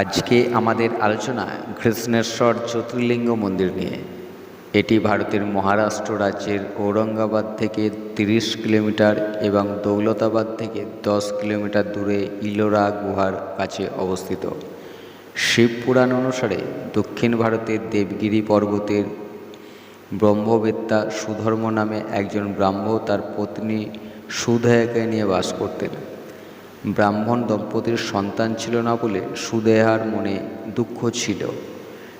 আজকে আমাদের আলোচনা কৃষ্ণেশ্বর জ্যোতির্লিঙ্গ মন্দির নিয়ে। এটি ভারতের মহারাষ্ট্র রাজ্যের ঔরঙ্গাবাদ থেকে তিরিশ কিলোমিটার এবং দৌলতাবাদ থেকে দশ কিলোমিটার দূরে ইলোরা গুহার কাছে অবস্থিত। শিব পুরাণ অনুসারে দক্ষিণ ভারতের দেবগিরি পর্বতের ব্রহ্মবেত্তা সুধর্ম নামে একজন ব্রাহ্ম তার পত্নী সুধয়াকে নিয়ে বাস করতেন। ব্রাহ্মণ দম্পতির সন্তান ছিল না বলে সুদেহার মনে দুঃখ ছিল।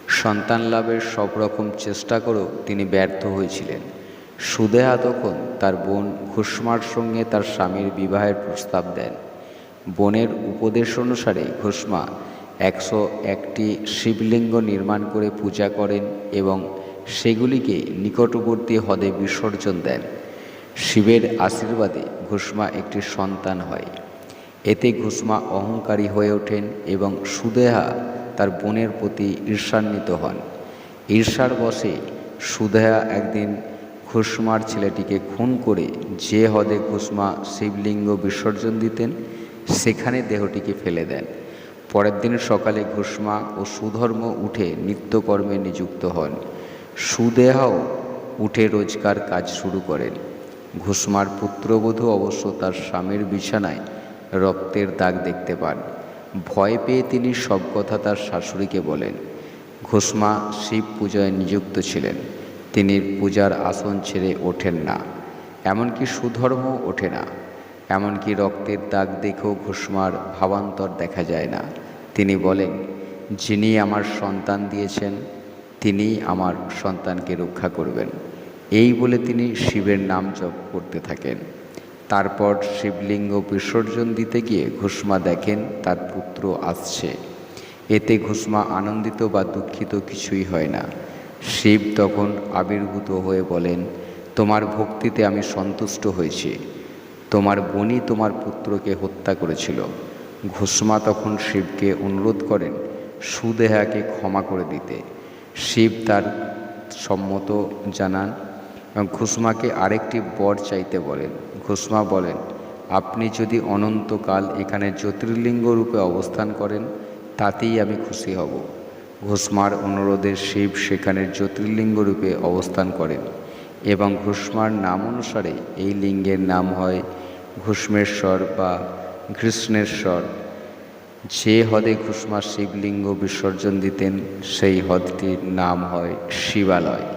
সন্তান লাভের সব রকম চেষ্টা করেও তিনি ব্যর্থ হয়েছিলেন। সুদেহা তখন তার বোন ঘুষমার সঙ্গে তার স্বামীর বিবাহের প্রস্তাব দেন। বোনের উপদেশ অনুসারে ঘুষমা একশো একটি শিবলিঙ্গ নির্মাণ করে পূজা করেন এবং সেগুলিকে নিকটবর্তী হ্রদে বিসর্জন দেন। শিবের আশীর্বাদে ঘুষমা একটি সন্তান হয়। এতে ঘুষমা অহংকারী হয়ে ওঠেন এবং সুদেহা তার বোনের প্রতি ঈর্ষান্বিত হন। ঈর্ষার বশে সুদেহা একদিন ঘুষমার ছেলেটিকে খুন করে যে হদে ঘুষমা শিবলিঙ্গ বিসর্জন দিতেন, সেখানে দেহটিকে ফেলে দেন। পরের দিন সকালে ঘুষমা ও সুধর্ম উঠে নিত্যকর্মে নিযুক্ত হন। সুদেহাও উঠে রোজকার কাজ শুরু করেন। ঘুষমার পুত্রবধূ অবশ্য তার স্বামীর বিছানায় রক্তের দাগ দেখতে পান। ভয় পেয়ে তিনি সব কথা তার শাশুড়িকে বলেন। ঘোষমা শিব পূজায় নিযুক্ত ছিলেন। তিনি পূজার আসন ছেড়ে ওঠেন না। এমনকি সুধর্ম ওঠে না। এমনকি রক্তের দাগ দেখেও ঘোষমার ভাবান্তর দেখা যায় না। তিনি বলেন, যিনি আমার সন্তান দিয়েছেন তিনি আমার সন্তানকে রক্ষা করবেন। এই বলে তিনি শিবের নাম জপ করতে থাকেন। তারপর শিবলিঙ্গ বিসর্জন দিতে গিয়ে ঘুষমা দেখেন তার পুত্র আসছে। এতে ঘুষমা আনন্দিত বা দুঃখিত কিছুই হয় না। শিব তখন আবির্ভূত হয়ে বলেন, তোমার ভক্তিতে আমি সন্তুষ্ট হয়েছি। তোমার বোনই তোমার পুত্রকে হত্যা করেছিল ঘুষমা তখন শিবকে অনুরোধ করেন, সুদেহাকে ক্ষমা করে দিতে। শিব তার সম্মত জানান। এবং ঘুষমাকে আরেকটি বর চাইতে বলেন ঘুষমা বলেন, আপনি যদি অনন্তকাল এখানে জ্যোতির্লিঙ্গ রূপে অবস্থান করেন, তাতেই আমি খুশি হব। ঘুষমার অনুরোধে শিব সেখানে জ্যোতির্লিঙ্গ রূপে অবস্থান করেন এবং ঘুষমার নাম অনুসারে এই লিঙ্গের নাম হয় ঘুষ্মেশ্বর বা কৃষ্ণেশ্বর যে হদে ঘুষমা শিবলিঙ্গ বিসর্জন দিতেন, সেই হদটির নাম হয় শিবালয়।